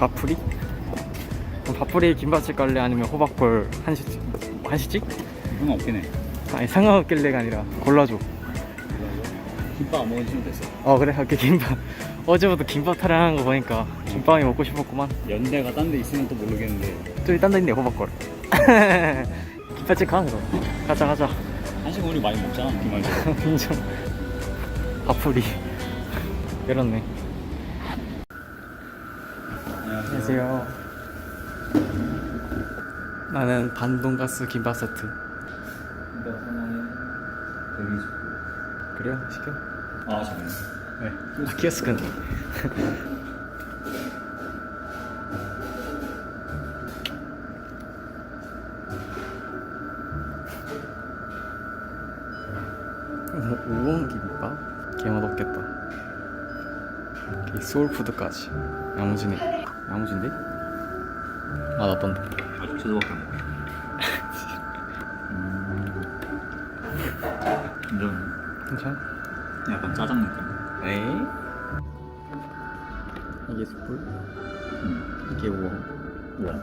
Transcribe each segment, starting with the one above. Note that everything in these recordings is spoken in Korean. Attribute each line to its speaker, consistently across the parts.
Speaker 1: 밥풀이? 밥풀이 김밥집 갈래 아니면 호박볼 한시집? 한시집?
Speaker 2: 상관 없긴 해.
Speaker 1: 아니 상관없길래가 아니라 골라줘
Speaker 2: 김밥 안 지는 됐어.
Speaker 1: 어 그래 오케이 김밥 어제부터 김밥 타령하는 거 보니까 김밥이 먹고 싶었구만
Speaker 2: 연대가 딴 데 있으면 또 모르겠는데
Speaker 1: 저기 딴 데 있네 호박볼 김밥집 가 그럼 가자 가자
Speaker 2: 한식 우리 많이 먹잖아. 그 말대로.
Speaker 1: 인정 밥풀이 열었네 안녕하세요. 나는 반돈가스 김밥 세트.
Speaker 2: 김밥 하나에 대리
Speaker 1: 그래요? 시켜?
Speaker 2: 아 잠깐만.
Speaker 1: 네. 아, 키오스크는 뭐, 우엉 김밥? 개맛없겠다. 이 소울푸드까지. 야무지네 야무진데? 맛 어떤데?
Speaker 2: 아직 저도밖에 안 먹어. 음.
Speaker 1: 괜찮아?
Speaker 2: 좀 약간 짜장 느낌.
Speaker 1: 에이 이게 숯불
Speaker 2: 음.
Speaker 1: 이게 우엉
Speaker 2: 뭐야?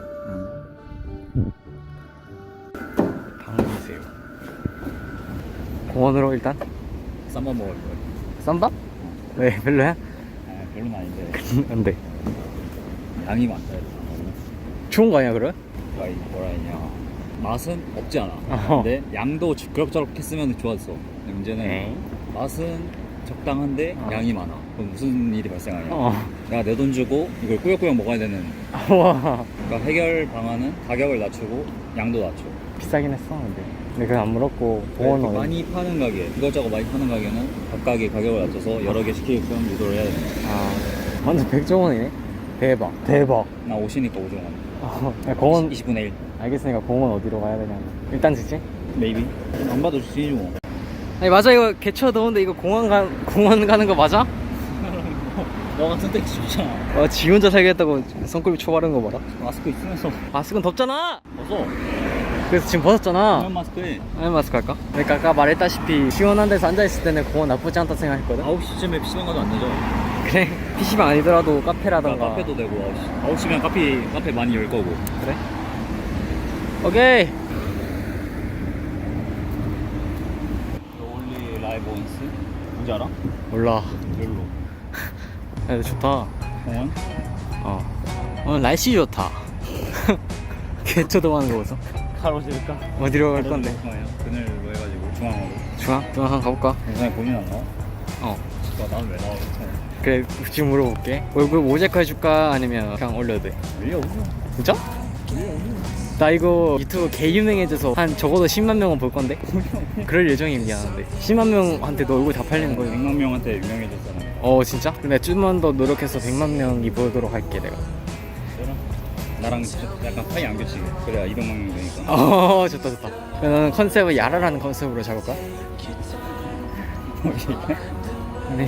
Speaker 1: 음. 방울이세요 공원으로 일단
Speaker 2: 쌈밥 먹을 거야.
Speaker 1: 쌈밥? 왜 별로야?
Speaker 2: 아 별로는 아닌데
Speaker 1: 안돼
Speaker 2: 양이 많다.
Speaker 1: 좋은 거 아니야 그래?
Speaker 2: 뭐라, 이- 뭐라 했냐. 맛은 없지 않아.
Speaker 1: 어허.
Speaker 2: 근데 양도 그럭저럭 했으면 좋았어. 근데 문제는
Speaker 1: 에이
Speaker 2: 맛은 적당한데
Speaker 1: 어.
Speaker 2: 양이 많아. 그럼 무슨 일이 발생하냐?
Speaker 1: 어
Speaker 2: 내가 내 돈 주고 이걸 꾸역꾸역 먹어야 되는.
Speaker 1: 와
Speaker 2: 그러니까 해결 방안은 가격을 낮추고 양도 낮춰.
Speaker 1: 비싸긴 했어 근데 근데 그건 안 물었고
Speaker 2: 이렇게
Speaker 1: 공원은
Speaker 2: 많이 파는 가게, 이것저것 많이 파는 가게는 각각의 가격을 낮춰서 여러 개 시키게끔 유도를 해야 돼.
Speaker 1: 아 완전 백종원이네 대박 대박
Speaker 2: 나 5종 원.
Speaker 1: 어, 야, 공원
Speaker 2: 20분의 1.
Speaker 1: 알겠으니까 공원 어디로 가야 되냐 일단 지지
Speaker 2: 메이비. 안 봐도 주시지 뭐.
Speaker 1: 아니 맞아 이거 개쳐 더운데 이거 공원 가 공원 가는 거 맞아?
Speaker 2: 너 같은 데 춥잖아.
Speaker 1: 아, 지 혼자 살겠다고 손꼽이 초바른 거 봐라.
Speaker 2: 마스크 있으면서
Speaker 1: 마스크는 덥잖아.
Speaker 2: 벗어.
Speaker 1: 그래서 지금 벗었잖아.
Speaker 2: 그냥 마스크에
Speaker 1: 아니 마스크 할까? 그러니까 아까 말했다시피 시원한 데서 앉아 있을 때는 공원 나쁘지 않다 생각했거든.
Speaker 2: 9시쯤에 PC방 가도 안 되죠.
Speaker 1: 그래 PC방 아니더라도 카페라던가.
Speaker 2: 카페도 되고 9시. 9시면 카페 카페 많이 열 거고.
Speaker 1: 그래? 오케이.
Speaker 2: 롤리 라이브 원스 뭔지 알아?
Speaker 1: 몰라.
Speaker 2: 별로.
Speaker 1: 야, 좋다.
Speaker 2: 공원?
Speaker 1: 어. 오늘 날씨 좋다. 개초도 하는 거 보소.
Speaker 2: 가로질까?
Speaker 1: 어디로 갈 건데?
Speaker 2: 그늘로 해가지고 중앙으로.
Speaker 1: 중앙? 중앙 한번 가볼까?
Speaker 2: 영상에 안 나와?
Speaker 1: 어.
Speaker 2: 진짜 나는 왜 나와?
Speaker 1: 그래 지금 물어볼게. 얼굴 모자이크 해줄까 아니면 그냥 올려도 돼?
Speaker 2: 왜 없어?
Speaker 1: 진짜? 나 이거 유튜브 개 유명해져서 한 적어도 10만 명은 볼 건데 그럴 예정이 미안한데 10만 명한테 너 얼굴 다 팔리는 거야
Speaker 2: 100만 명한테 유명해졌잖아.
Speaker 1: 어 진짜? 근데 좀만 더 노력해서 100만 명이 보도록 할게 내가
Speaker 2: 그럼 나랑 약간 파이 안 겹치게. 그래야 200만 명 되니까.
Speaker 1: 어 좋다 좋다 그럼 나는 컨셉을 야라라는 컨셉으로 잡을까?
Speaker 2: 뭐 이게?
Speaker 1: 아니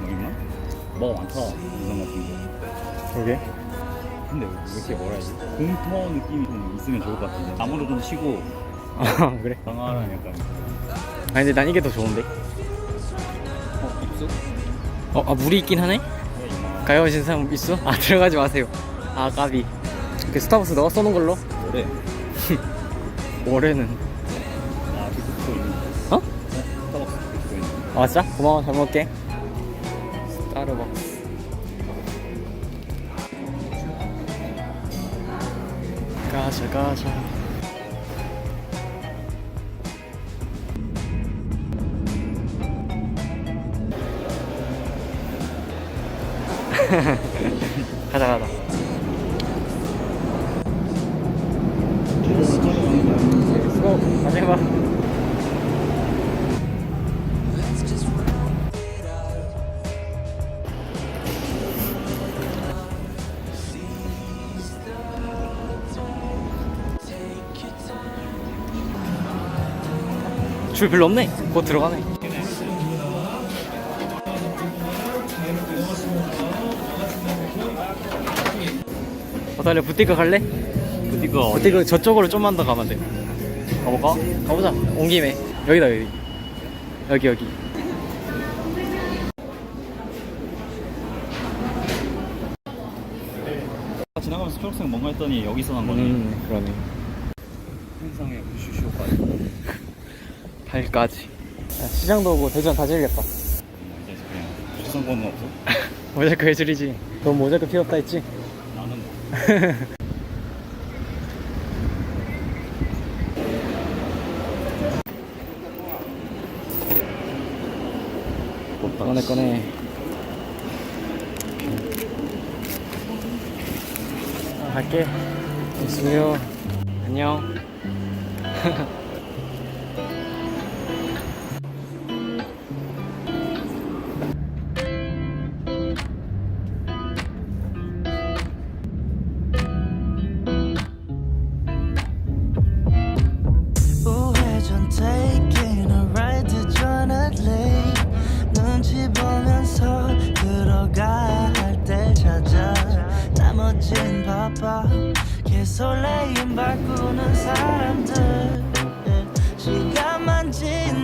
Speaker 2: 뭐 있나? 뭐가 많다. 영상 같은 거.
Speaker 1: 그러게
Speaker 2: 근데 왜 이렇게 뭐라 해야지? 공터 느낌이 좀 있으면 좋을 것 같은데. 나무로 좀 치고
Speaker 1: 아 그래?
Speaker 2: 강화랑 약간.
Speaker 1: 아니 근데 난 이게 더 좋은데
Speaker 2: 어 입수?
Speaker 1: 어? 아 물이 있긴 하네?
Speaker 2: 왜?
Speaker 1: 가여우신 사람 있어? 아 들어가지 마세요 아 까비 그 스타벅스 너가 써놓은 걸로?
Speaker 2: 뭐래?
Speaker 1: 올해는
Speaker 2: 아
Speaker 1: 진짜? 고마워. 잘 먹을게. 스타르벅스 가자 가자. 가자 가자. 수고 많이 해봐 줄 별로 없네 곧 들어가네 어떨래 부티크 갈래?
Speaker 2: 부티크 어디?
Speaker 1: 부티크 저쪽으로 좀만 더 가면 돼 가볼까? 가보자 온 김에 여기다 여기 여기 여기
Speaker 2: 초록색 뭔가 했더니 여기서 난 거네.
Speaker 1: 음 그러네
Speaker 2: 행상의 부슈쇼까지.
Speaker 1: 발까지 야, 시장도 오고 대전 다 질렸다
Speaker 2: 이제 그냥 주선권은 없어.
Speaker 1: 모자이크 해줄이지 넌 모자이크 필요 없다 했지?
Speaker 2: 나는 뭐. 없다.
Speaker 1: 꺼내 꺼내 아, 갈게 수요 안녕
Speaker 3: 바빠 개설레임 바꾸는 사람들. 예, 시간만 지나